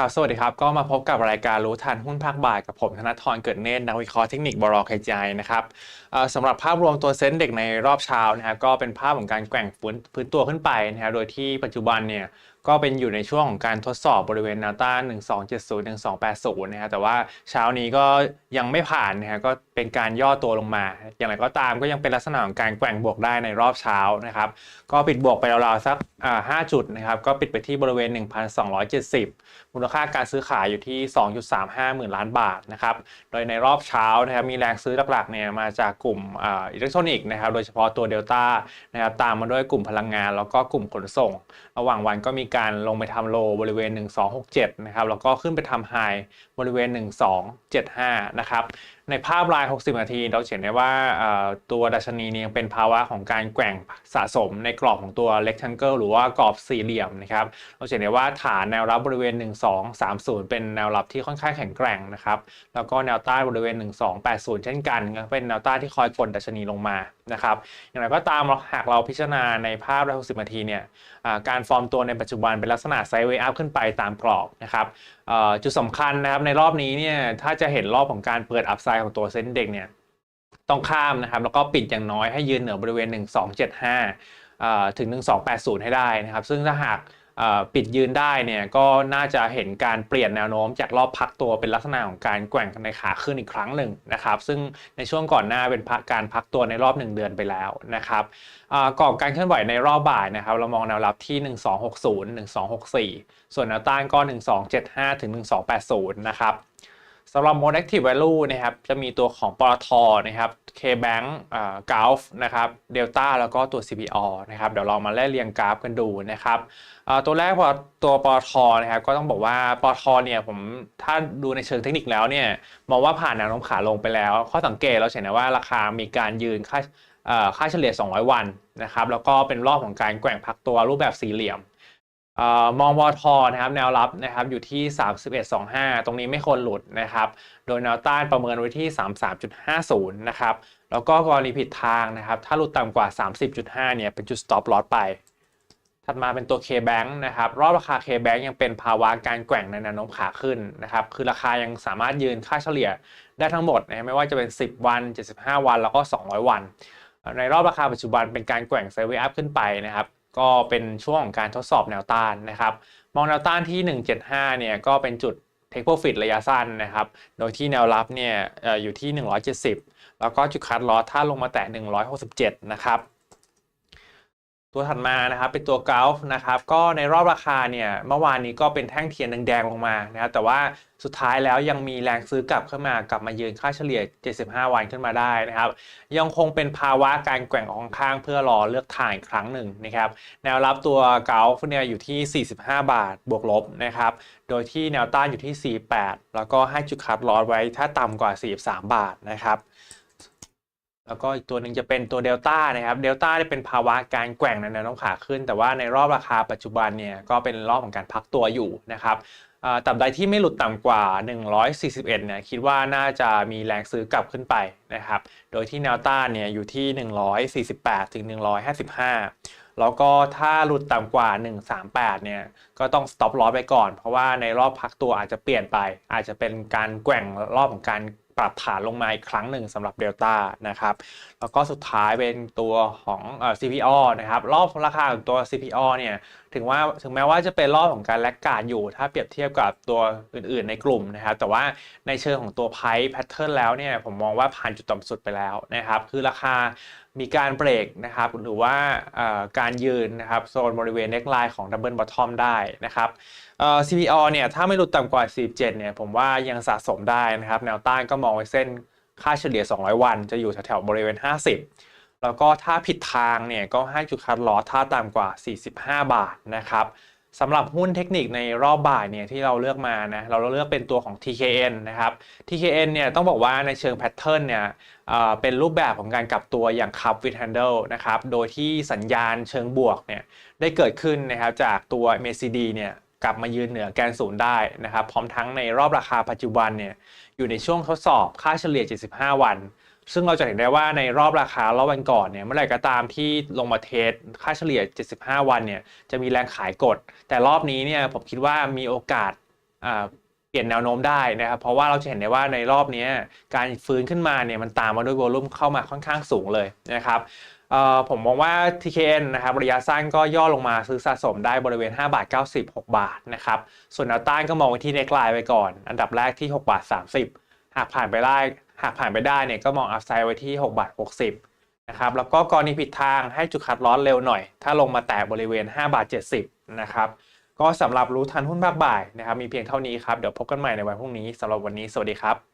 ครับ สวัสดีครับ ก็มาพบกับรายการรู้ทันหุ้นภาคบ่ายกับผมธนทรเกิดเนตรนักวิเคราะห์เทคนิคบรอคจนะครับสำหรับภาพรวมตัวเซ็นเด็กในรอบเช้านะครับก็เป็นภาพของการแกว่งฟื้นตัวขึ้นไปนะครับโดยที่ปัจจุบันเนี่ยก็เป็นอยู่ในช่วงของการทดสอบบริเวณแนวต้าน 1270 1280 นะครับแต่ว่าเช้านี้ก็ยังไม่ผ่านนะฮะก็เป็นการย่อตัวลงมา อย่างไรก็ตามก็ยังเป็นลักษณะของการแกว่งบวกได้ในรอบเช้านะครับ ก็ปิดบวกไปราวๆสักอ่า5จุดนะครับ ก็ปิดไปที่บริเวณ 1,270 มูลค่าการซื้อขายอยู่ที่ 2.35 หมื่นล้านบาทนะครับ โดยในรอบเช้านะครับมีแรงซื้อหลักๆเนี่ยมาจากกลุ่มอ,อิเล็กทรอนิกส์นะครับ โดยเฉพาะตัวเดลต้านะครับ ตามมาด้วยกลุ่มพลังงาน แล้วก็กลุ่มขนส่ง ระหว่างวันก็มีการลงไปทำโลบริเวณ 1267 นะครับ แล้วก็ขึ้นไปทำไฮบริเวณ 1275 นะครับ ในภาพราย 60 นาที เราเห็นได้ว่าตัวดัชนีนี่ยยังเป็นภาวะของการแกว่งสะสมในกรอบของตัว rectangle หรือว่ากรอบสี่เหลี่ยมนะครับ เราเห็นได้ว่าฐานแนวรับบริเวณ 1230 เป็นแนวรับที่ค่อนข้างแข็งแกร่งนะครับ แล้วก็แนวต้านบริเวณ 1280 เช่นกัน ก็เป็นแนวต้านที่คอยกดดัชนีลงมา นะครับ อย่างไรก็ตามหากเราพิจารณาในภาพราย 60 นาทีเนี่ยการฟอร์มตัวในปัจจุบันเป็นลักษณะไซด์เวย์อัพขึ้นไปตามกรอบนะครับจุดสำคัญนะครับในรอบนี้เนี่ยถ้าจะเห็นรอบของการเปิดอัพไซด์ของตัวเซ็นเด็กเนี่ยต้องข้ามนะครับ แล้วก็ปิดอย่างน้อยให้ยืนเหนือบริเวณ 1275เอ่อถึง 1280 ให้ได้นะครับ ซึ่งถ้าหากปิดยืนได้เนี่ยก็น่าจะเห็นการเปลี่ยนแนวโน้มจากรอบพักตัวเป็นลักษณะของการแกว่งในขาขึ้นอีกครั้งหนึ่งนะครับ ซึ่งในช่วงก่อนหน้าเป็นพักการพักตัวในรอบ 1 เดือนไปแล้วนะครับอ่ากรอบการเคลื่อนไหวในรอบบ่ายนะครับ เรามองแนวรับที่ 1260 1264 ส่วนแนวต้านก็ 1275 ถึง 1280 นะครับ สำหรับ Most Active Value นะครับจะมีตัวของปตทนะครับ KBank อ่า Gulf นะครับ Delta แล้วก็ตัว CPO นะครับเดี๋ยวเรามาไล่เรียงกราฟกันดูนะครับตัวแรกพอตัวปตทนะครับก็ต้องบอกว่าปตทเนี่ยผมถ้าดูในเชิงเทคนิคแล้วเนี่ยมองว่าผ่านแนวโน้มขาลงไปแล้ว ข้อสังเกตเราเห็นนะว่าราคามีการยืนค่าเอ่อค่าเฉลี่ย 200 วันนะครับแล้วก็เป็นรอบของการแกว่งพักตัวรูปแบบสี่เหลี่ยม มองวอทอนะครับแนวรับนะครับอยู่ที่ 31.25 ตรงนี้ไม่ควรหลุดนะครับ โดยแนวต้านประเมินไว้ที่ 33.50 นะครับ แล้วก็กรณีผิดทางนะครับ ถ้าหลุดต่ำกว่า 30.5 เนี่ยเป็นจุด stop loss ไป ถัดมาเป็นตัว K-Bank นะครับ รอบราคา K-Bank ยังเป็นภาวะการแกว่งในแนวโน้มขาขึ้นนะครับ คือราคายังสามารถยืนค่าเฉลี่ยได้ทั้งหมดนะไม่ว่าจะเป็น 10 วัน 75 วัน แล้วก็ 200 วัน ในรอบราคาปัจจุบันเป็นการแกว่งไซด์เวย์อัพขึ้นไปนะครับ ก็เป็นช่วงของการทดสอบแนวต้านนะครับ มองแนวต้านที่ 175 เนี่ยก็เป็นจุด take profit ระยะสั้นนะครับ โดยที่แนวรับเนี่ยเอ่ออยู่ที่ 170 แล้วก็จุดคัดลอสถ้าลงมาแตะ167 นะครับ ตัวถัดมานะครับเป็นตัวกราฟนะครับก็ในรอบราคาเนี่ยเมื่อวานนี้ก็เป็นแท่งเทียนแดงๆลงมานะครับแต่ว่าสุดท้ายแล้วยังมีแรงซื้อกลับขึ้นมากลับมายืนค่าเฉลี่ย 75 วันขึ้นมาได้นะครับ ยังคงเป็นภาวะการแกว่งออกข้างเพื่อรอเลือกทางอีกครั้งหนึ่งนะครับแนวรับตัวเกาฟเนี่ยอยู่ที่ 45 บาทบวกลบนะครับโดยที่แนวต้านอยู่ที่ 48 แล้วก็ให้จุดคัดลอสไว้ถ้าต่ำกว่า 43 บาทนะครับ แล้วก็อีกตัวหนึ่งจะเป็นตัวเดลต้านะครับเดลต้าเนี่ยเป็นภาวะการแกว่งในแนวโน้มขาขึ้น แต่ว่าในรอบราคาปัจจุบันเนี่ยก็เป็นรอบของการพักตัวอยู่นะครับอ่าตับใดที่ไม่หลุดต่ำกว่า 141 เนี่ยคิดว่าน่าจะมีแรงซื้อกลับขึ้นไปนะครับ โดยที่แนวต้านเนี่ยอยู่ที่ 148 ถึง 155 แล้วก็ถ้าหลุดต่ำกว่า 138 เนี่ยก็ต้อง stop loss ไปก่อน เพราะว่าในรอบพักตัวอาจจะเปลี่ยนไป อาจจะเป็นการแกว่งรอบของการ ปรับฐานลงมาอีกครั้งหนึ่งสำหรับเดลต้านะครับ แล้วก็สุดท้ายเป็นตัวของเอ่อ CPO นะครับรอบราคาของตัว CPO เนี่ยถึงว่าถึงแม้ว่าจะเป็นรอบของการแลกการอยู่ ถ้าเปรียบเทียบกับตัวอื่น ๆ ในกลุ่มนะครับ แต่ว่าในเชิงของตัวไพ่แพทเทิร์นแล้วเนี่ยผมมองว่าผ่านจุดต่ำสุดไปแล้วนะครับ คือราคามีการเบรกนะครับหรือว่าการยืนนะครับโซนบริเวณเน็กไลน์ของดับเบิลบอททอมได้นะครับ CPO เนี่ยถ้าไม่หลุดต่ำกว่า 47 เนี่ยผมว่ายังสะสมได้นะครับแนวต้านก็มองไว้เส้นค่าเฉลี่ย 200 วัน จะอยู่แถวๆบริเวณ 50 แล้วก็ถ้าผิดทางเนี่ยก็ให้จุดคัดลอถ้าต่ำกว่า 45 บาทนะครับ สำหรับหุ้นเทคนิคในรอบบ่ายเนี่ยที่เราเลือกมานะเราเลือกเป็นตัวของ TKN นะครับ TKN เนี่ยต้องบอกว่าในเชิงแพทเทิร์นเนี่ยเเป็นรูปแบบของการกลับตัวอย่าง Cup with Handle นะครับโดยที่สัญญาณเชิงบวกเนี่ยได้เกิดขึ้นนะครับจากตัว MACD เนี่ยกลับมายืนเหนือแกนศูนย์ได้นะครับพร้อมทั้งในรอบราคาปัจจุบันเนี่ยอยู่ในช่วงทดสอบค่าเฉลี่ย 75 วัน ซึ่งเราจะเห็นได้ว่าในรอบราคารอบวันก่อนเนี่ยเมื่อไหร่ก็ตามที่ลงมาเทสค่าเฉลี่ย 75 วันเนี่ยจะมีแรงขายกด แต่รอบนี้เนี่ยผมคิดว่ามีโอกาสเปลี่ยนแนวโน้มได้นะครับ เพราะว่าเราจะเห็นได้ว่าในรอบนี้การฟื้นขึ้นมาเนี่ยมันตามมาด้วยวอลุ่มเข้ามาค่อนข้างสูงเลยนะครับผมมองว่า TKN นะครับระยะสั้นก็ย่อลงมาซื้อสะสมได้บริเวณ 5 บาท90 6บาทนะครับส่วนแนวต้านก็มองไว้ที่เนกไลน์ไว้ก่อน อันดับแรกที่ 6 บาท 30 หากผ่านไปได้หากผ่านไปได้เนี่ยก็มองอัพไซด์ไว้ที่ 6 บาท 60 นะครับ แล้วก็กรณีผิดทางให้จุดคัดร้อนเร็วหน่อย ถ้าลงมาแตะบริเวณ 5 บาท 70 นะครับ ก็สำหรับรู้ทันหุ้นภาคบ่ายนะครับ มีเพียงเท่านี้ครับ เดี๋ยวพบกันใหม่ในวันพรุ่งนี้สำหรับวันนี้ สวัสดีครับ